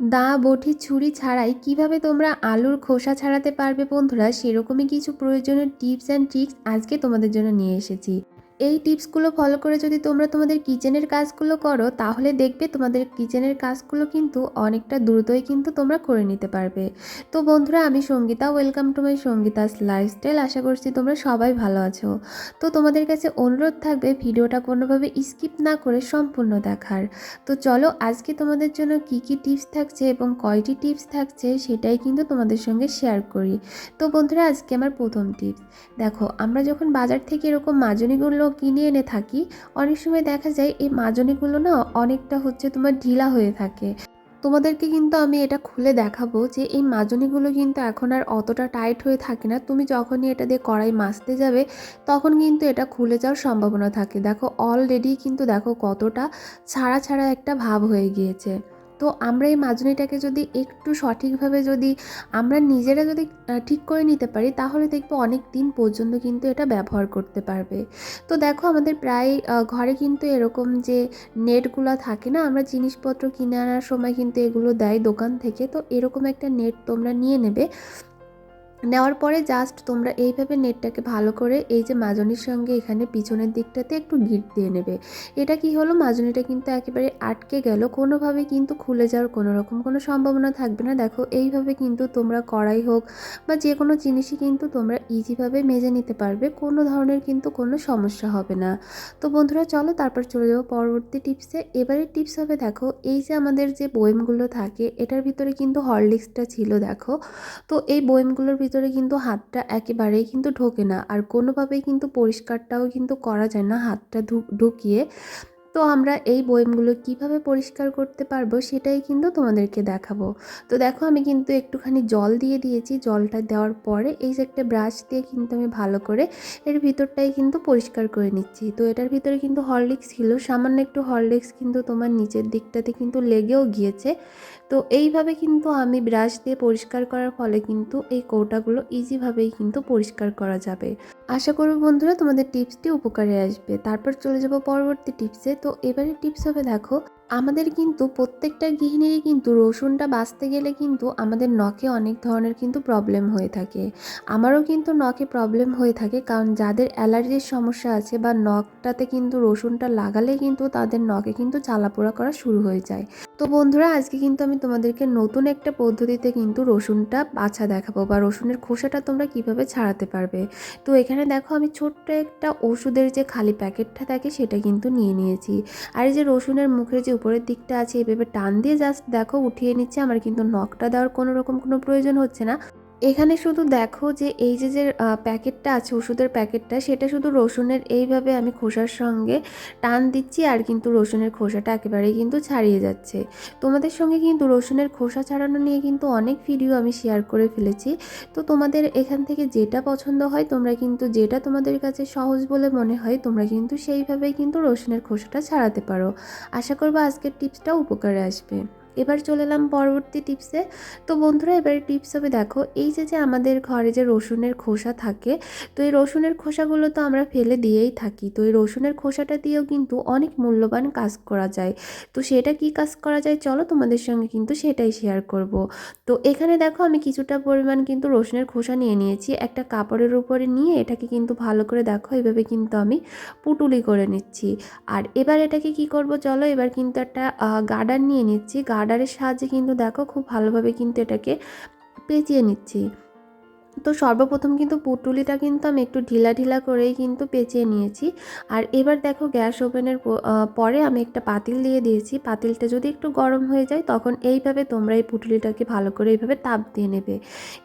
দা, বটি, ছুরি ছাড়াই কীভাবে তোমরা আলুর খোসা ছাড়াতে পারবে বন্ধুরা, সেরকমই কিছু প্রয়োজনীয় টিপস অ্যান্ড ট্রিক্স আজকে তোমাদের জন্য নিয়ে এসেছি। এই টিপসগুলো ফলো করে যদি তোমরা তোমাদের কিচেনের কাজগুলো করো, তাহলে দেখবে তোমাদের কিচেনের কাজগুলো কিন্তু অনেকটা দ্রুতই কিন্তু তোমরা করে নিতে পারবে। তো বন্ধুরা, আমি Sangeeta, welcome to my Sangeeta's lifestyle. আশা করছি তোমরা সবাই ভালো আছো। তো তোমাদের কাছে অনুরোধ থাকবে ভিডিওটা কোনোভাবে স্কিপ না করে সম্পূর্ণ দেখার। তো চলো, আজকে তোমাদের জন্য কি কি টিপস থাকছে এবং কয়টি টিপস থাকছে সেটাই কিন্তু তোমাদের সঙ্গে শেয়ার করি। তো বন্ধুরা, আজকে আমার প্রথম টিপস। দেখো, আমরা যখন বাজার থেকে এরকম মাজনিগুলো কিনে এনে থাকি। অনেক সময় দেখা যায় এই মাজনিগুলো না অনেকটা হচ্ছে তোমার ঢিলা হয়ে থাকে। তোমাদেরকে কিন্তু আমি এটা খুলে দেখাবো যে এই মাজনিগুলো কিন্তু এখন আর অতটা টাইট হয়ে থাকে না। তুমি যখনই এটা দিয়ে কড়াই মাজতে যাবে, তখন কিন্তু এটা খুলে যাওয়ার সম্ভাবনা থাকে। দেখো অলরেডি কিন্তু দেখো কতটা ছাড়া ছাড়া একটা ভাব হয়ে গিয়েছে। তো আমরা এই মাজনিটাকে যদি একটু সঠিকভাবে যদি আমরা নিজেরা যদি ঠিক করে নিতে পারি, তাহলে দেখব অনেক দিন পর্যন্ত কিন্তু এটা ব্যবহার করতে পারবে। তো দেখো আমাদের প্রায় ঘরে কিন্তু এরকম যে নেটগুলো থাকে না, আমরা জিনিসপত্র কিনে আনার সময় কিন্তু এগুলো দেয় দোকান থেকে, তো এরকম একটা নেট তোমরা নিয়ে নেবে। নেওয়ার পরে জাস্ট তোমরা এইভাবে নেটটাকে ভালো করে এই যে মাজনির সঙ্গে এখানে পিছনের দিকটাতে একটু গিট দিয়ে নেবে। এটা কি হলো? মাজনিটা কিন্তু একেবারে আটকে গেল। কোনোভাবে কিন্তু খুলে যাওয়ার কোনো রকম কোনো সম্ভাবনা থাকবে না। দেখো, এইভাবে কিন্তু তোমরা কড়াই হোক বা যে কোনো জিনিসই কিন্তু তোমরা ইজিভাবে মেজে নিতে পারবে। কোনো ধরনের কিন্তু কোনো সমস্যা হবে না। তো বন্ধুরা, চলো তারপর চলে যাব পরবর্তী টিপসে এবারে টিপস হবে, দেখো, এই যে আমাদের যে বয়েমগুলো থাকে, এটার ভিতরে কিন্তু হরলিক্সটা ছিল, দেখো। তো এই বয়েমগুলোর ভিতরে কিন্তু হাতটা একেবারেই কিন্তু ঢোকে না। আর কোনোভাবেই কিন্তু পরিষ্কারটাও কিন্তু করা যায় না হাতটা ঢুকিয়ে। তো আমরা এই বয়েমগুলো কীভাবে পরিষ্কার করতে পারব সেটাই কিন্তু তোমাদেরকে দেখাবো। তো দেখো আমি কিন্তু একটুখানি জল দিয়ে দিয়েছি। জলটা দেওয়ার পরে এই যে একটা ব্রাশ দিয়ে কিন্তু আমি ভালো করে এর ভিতরটাই কিন্তু পরিষ্কার করে নিচ্ছি। তো এটার ভিতরে কিন্তু হরলিক্স ছিল। সামান্য একটু হরলিক্স কিন্তু তোমার নিচের দিকটাতে কিন্তু লেগেও গিয়েছে। তো এইভাবে কিন্তু আমি ব্রাশ দিয়ে পরিষ্কার করার ফলে কিন্তু এই কৌটাগুলো ইজিভাবেই কিন্তু পরিষ্কার করা যাবে। আশা করব বন্ধুরা তোমাদের টিপসটি উপকারে আসবে। তারপর চলে যাব পরবর্তী টিপসে তো এবারে টিপস হবে দেখো, আমাদের কিন্তু প্রত্যেকটা গৃহিণীরই কিন্তু রসুনটা বাঁচতে গেলে কিন্তু আমাদের নখে অনেক ধরনের কিন্তু প্রবলেম হয়ে থাকে। আমারও কিন্তু নখে প্রবলেম হয়ে থাকে কারণ যাদের অ্যালার্জির সমস্যা আছে বা নখটাতে কিন্তু রসুনটা লাগালে কিন্তু তাদের নখে কিন্তু জ্বালাপোড়া করা শুরু হয়ে যায়। তো বন্ধুরা, আজকে কিন্তু আমি তোমাদেরকে নতুন একটা পদ্ধতিতে কিন্তু রসুনটা বাছা দেখাবো বা রসুনের খোসাটা তোমরা কীভাবে ছাড়াতে পারবে। তো এখানে দেখো, আমি ছোট্ট একটা ওষুধের যে খালি প্যাকেটটা থাকে সেটা কিন্তু নিয়ে নিয়েছি। আর এই যে রসুনের মুখের যে উপরের দিকটা আছে, এভাবে টান দিয়ে জাস্ট দেখো, উঠিয়ে নিচ্ছে। আমার কিন্তু নখটা দেওয়ার কোনো রকম কোনো প্রয়োজন হচ্ছে না। এখানে শুধু দেখো যে এই যে যে প্যাকেটটা আছে, ওষুধের প্যাকেটটা, সেটা শুধু রসুনের এইভাবে আমি খোসার সঙ্গে টান দিচ্ছি আর কিন্তু রসুনের খোসাটা একেবারেই কিন্তু ছাড়িয়ে যাচ্ছে। তোমাদের সঙ্গে কিন্তু রসুনের খোসা ছাড়ানো নিয়ে কিন্তু অনেক ভিডিও আমি শেয়ার করে ফেলেছি। তো তোমাদের এখান থেকে যেটা পছন্দ হয়, তোমরা কিন্তু যেটা তোমাদের কাছে সহজ বলে মনে হয়, তোমরা কিন্তু সেইভাবেই কিন্তু রসুনের খোসাটা ছাড়াতে পারো। আশা করব আজকের টিপসটা উপকারে আসবে। এবার চলে এলাম পরবর্তী টিপসে তো বন্ধুরা, এবারে টিপস হবে দেখো, এই যে যে আমাদের ঘরে যে রসুনের খোসা থাকে, তো এই রসুনের খোসাগুলো তো আমরা ফেলে দিয়েই থাকি। তো এই রসুনের খোসাটা দিয়েও কিন্তু অনেক মূল্যবান কাজ করা যায়। তো সেটা কি কাজ করা যায়? চলো তোমাদের সঙ্গে কিন্তু সেটাই শেয়ার করব। তো এখানে দেখো, আমি কিছুটা পরিমাণ কিন্তু রসুনের খোসা নিয়ে নিয়েছি। একটা কাপড়ের উপরে নিয়ে এটাকে কিন্তু ভালো করে দেখো, এভাবে কিন্তু আমি পুটুলি করে নিচ্ছি। আর এবার এটাকে কি করব? চলো, এবার কিন্তু একটা গার্ডার নিয়ে নিচ্ছি। গার্ডারের সাহায্যে কিন্তু দেখো খুব ভালোভাবে কিন্তু এটাকে পেঁচিয়ে নিচ্ছি। তো সর্বপ্রথম কিন্তু পুটুলিটা কিন্তু আমি একটু ঢিলা ঢিলা করেই কিন্তু পেঁচিয়ে নিয়েছি। আর এবার দেখো গ্যাস ওভেনের পরে আমি একটা পাতিল দিয়ে দিয়েছি। পাতিলটা যদি একটু গরম হয়ে যায় তখন এইভাবে তোমরা এই পুটুলিটাকে ভালো করে এইভাবে তাপ দিয়ে নেবে।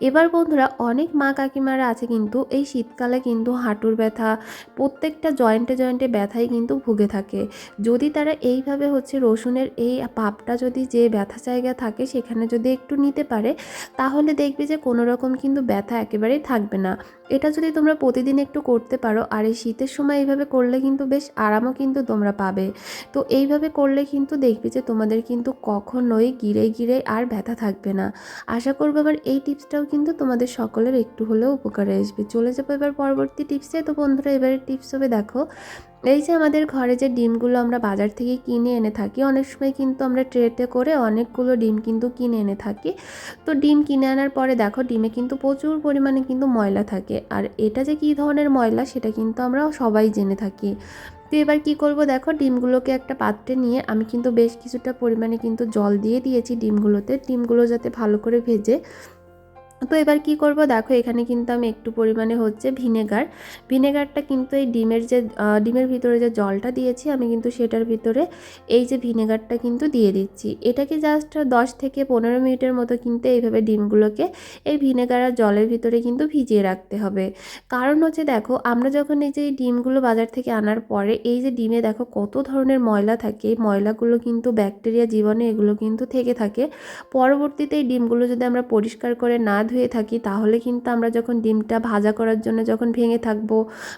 এবার বন্ধুরা অনেক মা কাকিমারা আছে কিন্তু এই শীতকালে কিন্তু হাঁটুর ব্যথা, প্রত্যেকটা জয়েন্টে জয়েন্টে ব্যথাই কিন্তু ভুগে থাকে। যদি তারা এইভাবে হচ্ছে রসুনের এই পাপটা যদি যে ব্যথা জায়গা থাকে সেখানে যদি একটু নিতে পারে, তাহলে দেখবে যে কোনো রকম কিন্তু ব্যথা একেবারেই থাকবে না। এটা যদি তোমরা প্রতিদিন একটু করতে পারো, আর এই শীতের সময় এইভাবে করলে কিন্তু বেশ আরামও কিন্তু তোমরা পাবে। তো এইভাবে করলে কিন্তু দেখবে যে তোমাদের কিন্তু কখনোই গিরে গিরে আর ব্যথা থাকবে না। আশা করব আবার এই টিপসটাও কিন্তু তোমাদের সকলের একটু হলেও উপকারে আসবে। চলে যাব এবার পরবর্তী টিপসে। তো বন্ধুরা এবারে টিপস হবে দেখো এই যে আমাদের ঘরে যে ডিমগুলো আমরা বাজার থেকে কিনে এনে থাকি, অনেক সময় কিন্তু আমরা ট্রেতে করে অনেকগুলো ডিম কিন্তু কিনে এনে থাকি। তো ডিম কিনে আনার পরে দেখো ডিমে কিন্তু প্রচুর পরিমাণে কিন্তু ময়লা থাকে। আর এটা যে কী ধরনের ময়লা সেটা কিন্তু আমরা সবাই জেনে থাকি। তো এবার কি করব দেখো ডিমগুলোকে একটা পাত্রে নিয়ে আমি কিন্তু বেশ কিছুটা পরিমাণে কিন্তু জল দিয়ে দিয়েছি ডিমগুলোতে। ডিমগুলো যাতে ভালো করে ভেজে তো এবার কি করব? দেখো, এখানে কিন্তু আমি একটু পরিমাণে হচ্ছে ভিনেগার। ভিনেগারটা কিন্তু এই ডিমের যে ডিমের ভিতরে যে জলটা দিয়েছি, আমি কিন্তু সেটার ভিতরে এই যে ভিনেগারটা কিন্তু দিয়ে দিচ্ছি। এটাকে জাস্ট দশ থেকে পনেরো মিনিটের মতো কিন্তু এইভাবে ডিমগুলোকে এই ভিনেগার আর জলের ভিতরে কিন্তু ভিজিয়ে রাখতে হবে। কারণ হচ্ছে দেখো, আমরা যখন এই যে ডিমগুলো বাজার থেকে আনার পরে, এই যে ডিমে দেখো কত ধরনের ময়লা থাকে ময়লাগুলো কিন্তু ব্যাকটেরিয়া জীবাণু এগুলো কিন্তু থেকে থাকে। পরবর্তীতে এই ডিমগুলো যদি আমরা পরিষ্কার করে না ধুয়ে থাকি, তাহলে কিন্তু আমরা যখন ডিমটা ভাজা করার জন্য যখন ভেঙে থাকব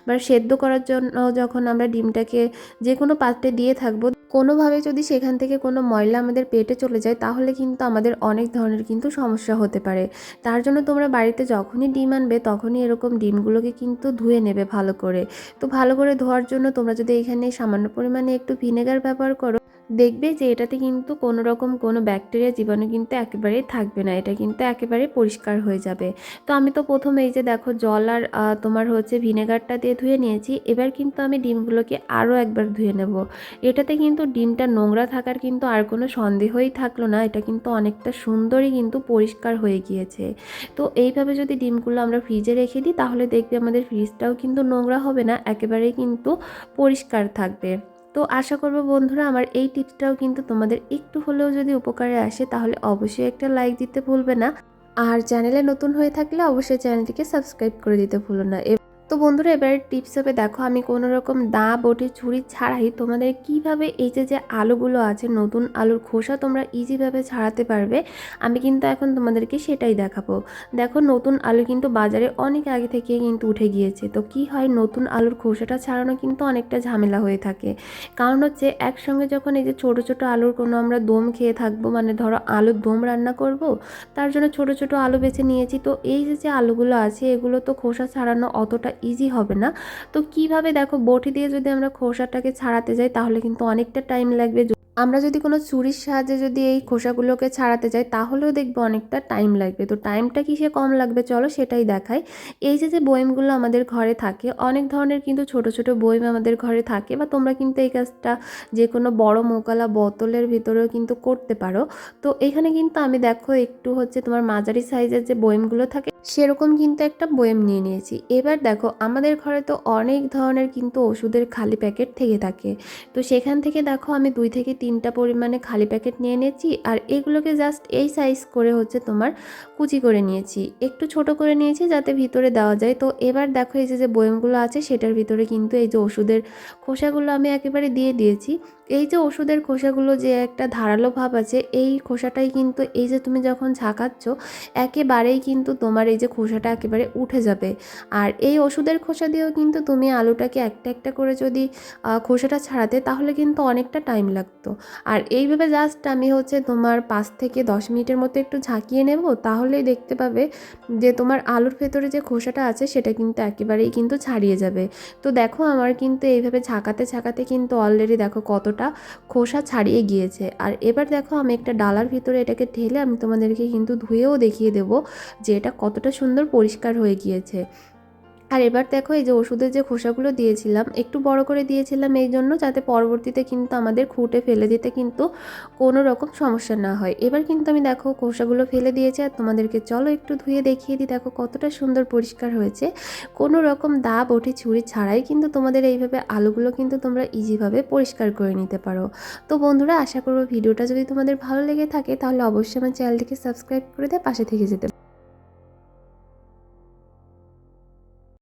বা সেদ্ধ করার জন্য যখন আমরা ডিমটাকে যে কোনো পাত্রে দিয়ে থাকব, কোনোভাবে যদি সেখান থেকে কোনো ময়লা আমাদের পেটে চলে যায়, তাহলে কিন্তু আমাদের অনেক ধরনের কিন্তু সমস্যা হতে পারে। তার জন্য তোমরা বাড়িতে যখনই ডিম আনবে, তখনই এরকম ডিমগুলোকে কিন্তু ধুয়ে নেবে ভালো করে। তো ভালো করে ধোয়ার জন্য তোমরা যদি এখানে সামান্য পরিমাণে একটু ভিনেগার ব্যবহার করো দেখবে যে এটাতে কিন্তু কোনো রকম কোনো ব্যাকটেরিয়া জীবাণু কিন্তু একেবারেই থাকবে না। এটা কিন্তু একেবারে পরিষ্কার হয়ে যাবে। তো আমি তো প্রথমে এই যে দেখো জল আর তোমার হচ্ছে ভিনেগারটা দিয়ে ধুয়ে নিয়েছি। এবার কিন্তু আমি ডিমগুলোকে আরও একবার ধুয়ে নেব। এটাতে কিন্তু ডিমটা নোংরা থাকার কিন্তু আর কোনো সন্দেহই থাকল না। এটা কিন্তু অনেকটা সুন্দরই কিন্তু পরিষ্কার হয়ে গিয়েছে। তো এইভাবে যদি ডিমগুলো আমরা ফ্রিজে রেখে দিই, তাহলে দেখবে আমাদের ফ্রিজটাও কিন্তু নোংরা হবে না, একেবারেই কিন্তু পরিষ্কার থাকবে। তো আশা করব বন্ধুরা আমার এই টিপসটাও কিন্তু তোমাদের একটু হলেও যদি উপকারে আসে তাহলে অবশ্যই একটা লাইক দিতে ভুলবে না। আর চ্যানেলে নতুন হয়ে থাকলে অবশ্যই চ্যানেলটিকে সাবস্ক্রাইব করে দিতে ভুলো না। তো বন্ধুরা, এবার টিপস হবে, দেখো আমি কোনো রকম দা বটে ছুরি ছাড়াই তোমাদের কীভাবে এই যে যে আলুগুলো আছে, নতুন আলুর খোসা তোমরা ইজিভাবে ছাড়াতে পারবে, আমি কিন্তু এখন তোমাদেরকে সেটাই দেখাবো। দেখো, নতুন আলু কিন্তু বাজারে অনেক আগে থেকে কিন্তু উঠে গিয়েছে, তো কি হয়, নতুন আলুর খোসাটা ছাড়ানো কিন্তু অনেকটা ঝামেলা হয়ে থাকে। কারণ হচ্ছে, একসঙ্গে যখন এই যে, ছোট ছোট আলুর কোনো আমরা দম খেয়ে থাকব মানে ধরো আলুর দম রান্না করব, তার জন্য ছোট ছোট আলু বেছে নিয়েছি, তো এই যে যে আলুগুলো আছে, এগুলো তো খোসা ছাড়ানো অতটা ইজি হবে না। তো কীভাবে দেখো, বটি দিয়ে যদি আমরা খোসাটাকে ছাড়াতে যাই, তাহলে কিন্তু অনেকটা টাইম লাগবে। আমরা যদি কোনো চুরির সাহায্যে যদি এই খোসাগুলোকে ছাড়াতে যাই, তাহলেও দেখব অনেকটা টাইম লাগবে। তো টাইমটা কিসে কম লাগবে চলো সেটাই দেখাই। এই যে যে বয়েমগুলো আমাদের ঘরে থাকে, অনেক ধরনের কিন্তু ছোট ছোট বয়েম আমাদের ঘরে থাকে বা তোমরা কিন্তু এই কাজটা যে কোনো বড় মোকালা বোতলের ভিতরেও কিন্তু করতে পারো। তো এখানে কিন্তু আমি দেখো একটু হচ্ছে তোমার মাঝারি সাইজের যে বয়েমগুলো থাকে সেরকম কিন্তু একটা বয়েম নিয়ে নিয়েছি। এবার দেখো, আমাদের ঘরে তো অনেক ধরনের কিন্তু ওষুধের খালি প্যাকেট থেকে থাকে। তো সেখান থেকে দেখো, আমি দুই থেকে তিনটা পরিমাণে খালি প্যাকেট নিয়ে নিয়েছি আর এগুলোকে জাস্ট এই সাইজ করে হচ্ছে তোমার কুচি করে নিয়েছি। একটু ছোট করে নিয়েছি যাতে ভিতরে দেওয়া যায়। তো এবার দেখো, এই যে যে বয়মগুলো আছে, সেটার ভিতরে কিন্তু এই যে ওষুধের খোসাগুলো আমি একেবারে দিয়ে দিয়েছি। এই যে ওষুধের খোসাগুলো যে একটা ধারালো ভাব আছে, এই খোসাটাই কিন্তু এই যে তুমি যখন ঝাঁকাচ্ছ, একেবারেই কিন্তু তোমার এই যে খোসাটা একেবারে উঠে যাবে। আর এই ওষুধের খোসা দিয়েও কিন্তু তুমি আলুটাকে একটা একটা করে যদি খোসাটা ছাড়াতে, তাহলে কিন্তু অনেকটা টাইম লাগতো। আর এইভাবে জাস্ট আমি হচ্ছে তোমার পাঁচ থেকে দশ মিনিটের মতো একটু ঝাঁকিয়ে নেব, তাহলেই দেখতে পাবে যে তোমার আলুর ভেতরে যে খোসাটা আছে, সেটা কিন্তু একেবারেই কিন্তু ছাড়িয়ে যাবে। তো দেখো আমার কিন্তু এইভাবে ঝাঁকাতে ঝাঁকাতে কিন্তু অলরেডি দেখো কতটা খোসা ছাড়িয়ে গিয়েছে। আর এবার দেখো আমি একটা ডালার ভিতরে এটাকে ঢেলে আমি তোমাদেরকে কিন্তু ধুয়েও দেখিয়ে দেবো যে এটা কতটা সুন্দর পরিষ্কার হয়ে গিয়েছে। আর এবার দেখো এই যে ওষুধের যে খোসাগুলো দিয়েছিলাম, একটু বড় করে দিয়েছিলাম এই জন্য যাতে পরবর্তীতে কিন্তু আমাদের খুঁটে ফেলে দিতে কিন্তু কোনো রকম সমস্যা না হয়। এবার কিন্তু আমি দেখো খোসাগুলো ফেলে দিয়েছি আর তোমাদেরকে চলো একটু ধুয়ে দেখিয়ে দিই। দেখো কতটা সুন্দর পরিষ্কার হয়েছে। কোনো রকম দা বটি ছুরি ছাড়াই কিন্তু তোমাদের এইভাবে আলুগুলো কিন্তু তোমরা ইজিভাবে পরিষ্কার করে নিতে পারো। তো বন্ধুরা, আশা করব ভিডিওটা যদি তোমাদের ভালো লেগে থাকে তাহলে অবশ্যই আমার চ্যানেলটিকে সাবস্ক্রাইব করে দিয়ে পাশে থেকে যেতে